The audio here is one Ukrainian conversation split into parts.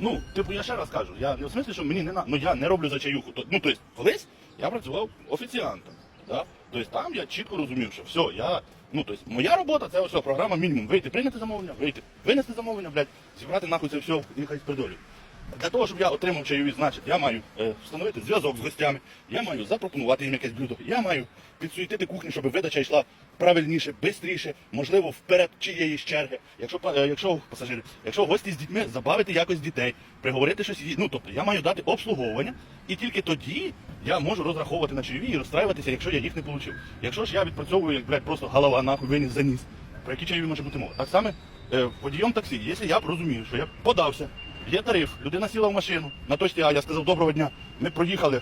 Ну, типу, я ще раз кажу, я не в смислі, що мені не на ну я не роблю за чаюху. То, ну, тобто, колись я працював офіціантом. Да? Тобто там я чітко розумів, що все, я. Ну, тобто, моя робота це ось програма мінімум. Вийти, прийняти замовлення, вийти, винести замовлення, блядь, зібрати нахуй це все і хай спридолю. Для того, щоб я отримав чайові, значить, я маю е, встановити зв'язок з гостями, я маю запропонувати їм якесь блюдо, я маю підсуетити кухню, щоб видача йшла правильніше, швидше, можливо, вперед чиєїсь черги. Якщо е, якщо пасажири, якщо гості з дітьми, забавити якось дітей, приговорити щось. Ну тобто я маю дати обслуговування, і тільки тоді я можу розраховувати на чайові і розстраюватися, якщо я їх не отримав. Якщо ж я відпрацьовую, як блядь, просто голова нахуй виніс заніс, про які чайові може бути мова? Так само е, водієм таксі, якщо я розумію, що я подався, є тариф, людина сіла в машину, на точці А, я сказав доброго дня, ми проїхали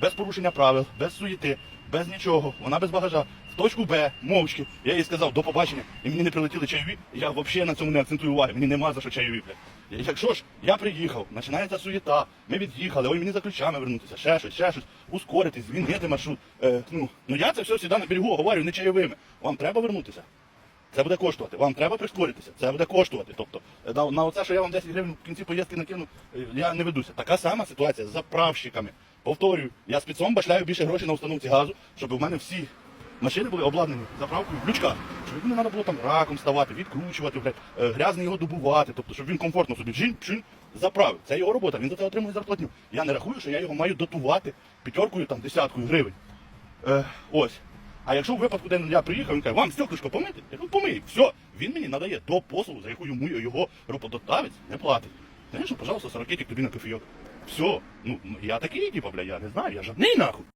без порушення правил, без суєти, без нічого, вона без багажа. В точку Б, мовчки. Я їй сказав до побачення, і мені не прилетіли чайові. Я взагалі на цьому не акцентую уваги. Мені нема за що чайові, блядь. Якщо ж я приїхав, починається суєта, ми від'їхали, ой, мені за ключами вернутися, ще щось, ще щось, ускоритись, змінити маршрут. Е, ну, ну я це все завжди на берегу говорю, не чайовими. Вам треба вернутися. Це буде коштувати. Вам треба прискоритися. Це буде коштувати. Тобто е, на, оце, що я вам 10 гривень в кінці поїздки накину, е, я не ведуся. Така сама ситуація з заправщиками. Повторюю, я спецом башляю більше грошей на установці газу, щоб у мене всі машини були обладнані заправкою в ключках. Щоб не треба було там раком ставати, відкручувати, е, грязно його добувати. Тобто, щоб він комфортно собі жін, пшин, заправив. Це його робота, він за це отримує зарплатню. Я не рахую, що я його маю дотувати п'ятеркою, там, десяткою гривень. Е, ось. А якщо в випадку, де я приїхав, він каже, вам стеклишко помити? Я кажу, помий. Все, він мені надає до послугу, за яку йому його роботодавець не платить. Знаєш, пожалуйста, 40 тобі на кофійок. Все, ну я такий, типа, бля, я не знаю, я жадний нахуй.